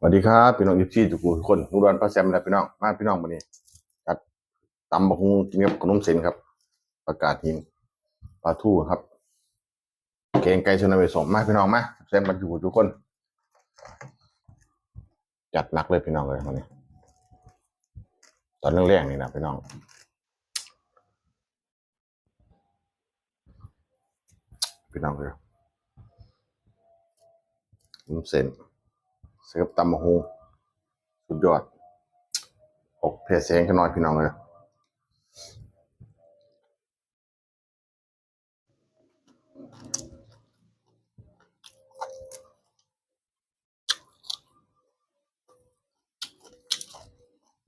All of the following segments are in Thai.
สวัสดีครับพี่น้องยิปซี่ทุกคนทุกคนนุรอนพระแซมและพี่น้องมาพี่น้องวันนี้จัดตำบักฮุงกินกับขนมเส้นครับ ประกาศหินปลาทู่ครับเกงไก่ชนเวสมมาพี่น้องมาแซมกันอยู่ทุกคน จัดหนักเลยพี่น้องเลยวันนี้ ตอนเรื่องแรกนี่นะพี่น้องพี่น้องเลยขนมเส้น เสิร์ฟตำมะฮูสุดยอดอกเพจเสียงกันหน่อยพี่น้องเลย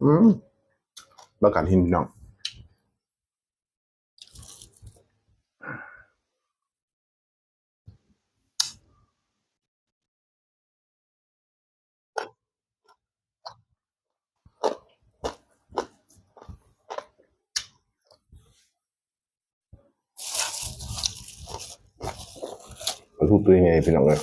อืมประกันหินพี่น้อง มันทุกตัวยังไงพี่น้องเลย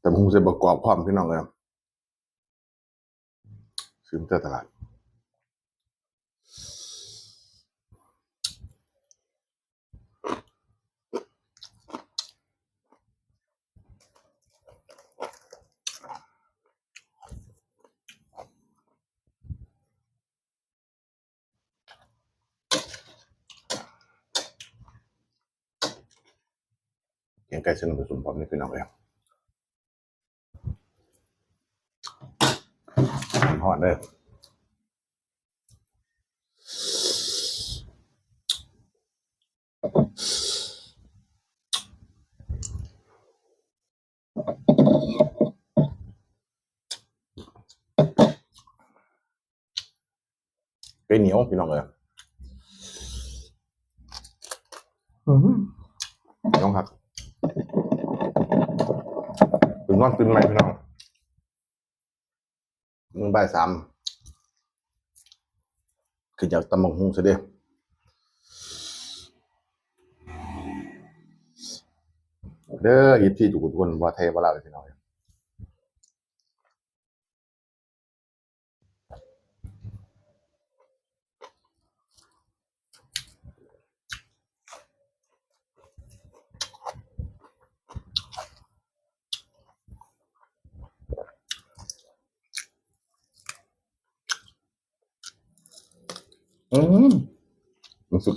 แต่ ผมจะประกอบพร้อมพี่น้องเลยซื้อมาตลาดเกียงไก่เส้นผสมพร้อมนี่พี่น้องเลยห อดเลยไก่เหนียวพี่น้องเลยอืมน้องครับตื่นนอนตื่นใหม่พี่น้อง มันบ่ายสามคืออยากตำบักหุ่งซะเด้เด้อยิบที่ทุกคนว่าไทยว่าลาวเลยพี่น้อง อืมมันสุ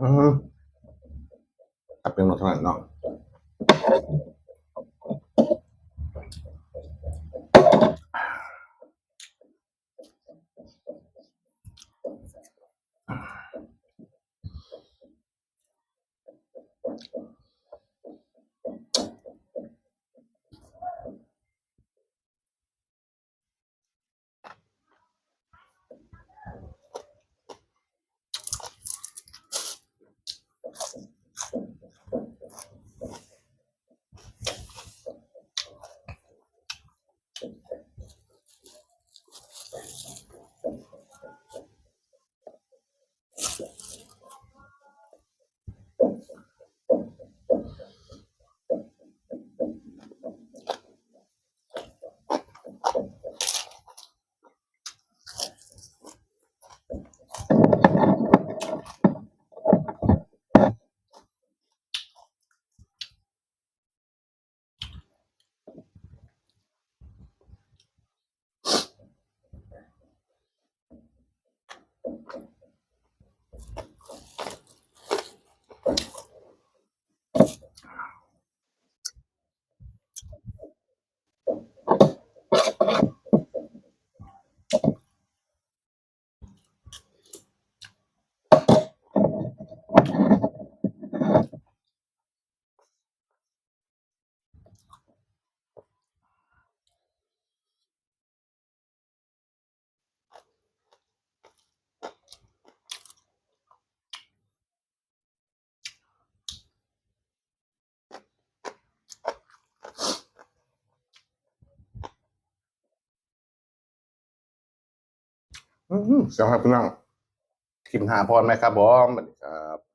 กไก่เหนี เสียงครับพี่น้องกินหาพรไหมครับผมสวัสดีครับ